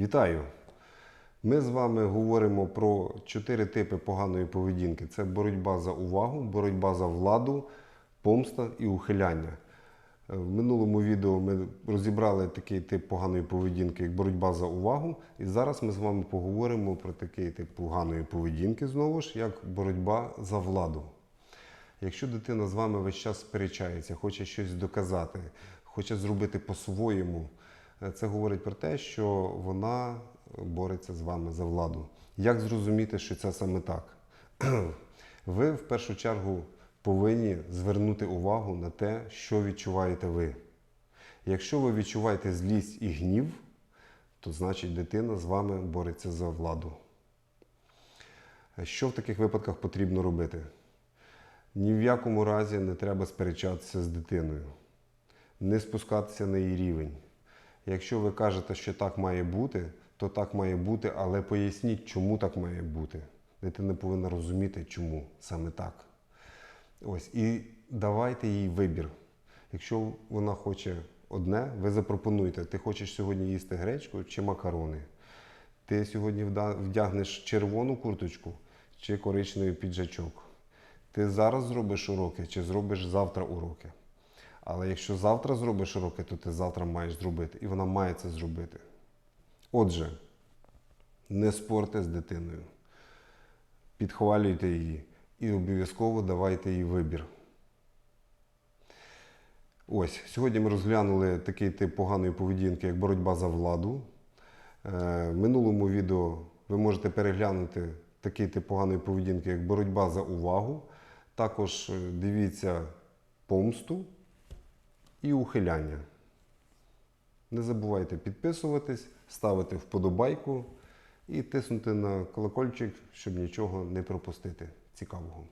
Вітаю! Ми з вами говоримо про чотири типи поганої поведінки: це боротьба за увагу, боротьба за владу, помста і ухиляння. Е, В минулому відео ми розібрали такий тип поганої поведінки, як боротьба за увагу. І зараз ми з вами поговоримо про такий тип поганої поведінки, знову ж, як боротьба за владу. Якщо дитина з вами весь час сперечається, хоче щось доказати, хоче зробити по-своєму, це говорить про те, що вона бореться з вами за владу. Як зрозуміти, що це саме так? Ви в першу чергу повинні звернути увагу на те, що відчуваєте ви. Якщо ви відчуваєте злість і гнів, то значить дитина з вами бореться за владу. Що в таких випадках потрібно робити? Ні в якому разі не треба сперечатися з дитиною, не спускатися на її рівень. Якщо ви кажете, що так має бути, то так має бути, але поясніть, чому так має бути. Дитина повинна розуміти, чому саме так. Ось, і давайте їй вибір. Якщо вона хоче одне, ви запропонуйте, ти хочеш сьогодні їсти гречку чи макарони. Ти сьогодні вдягнеш червону курточку чи коричневий піджачок. Ти зараз зробиш уроки чи зробиш завтра уроки. Але якщо завтра зробиш уроки, то ти завтра маєш зробити. І вона має це зробити. Отже, не спорте з дитиною. Підхвалюйте її і обов'язково давайте їй вибір. Ось, сьогодні ми розглянули такий тип поганої поведінки, як боротьба за владу. Е, В минулому відео ви можете переглянути такий тип поганої поведінки, як боротьба за увагу. Також е, дивіться помсту і ухиляння. Не забувайте підписуватись, ставити вподобайку і тиснути на колокольчик, щоб нічого не пропустити цікавого.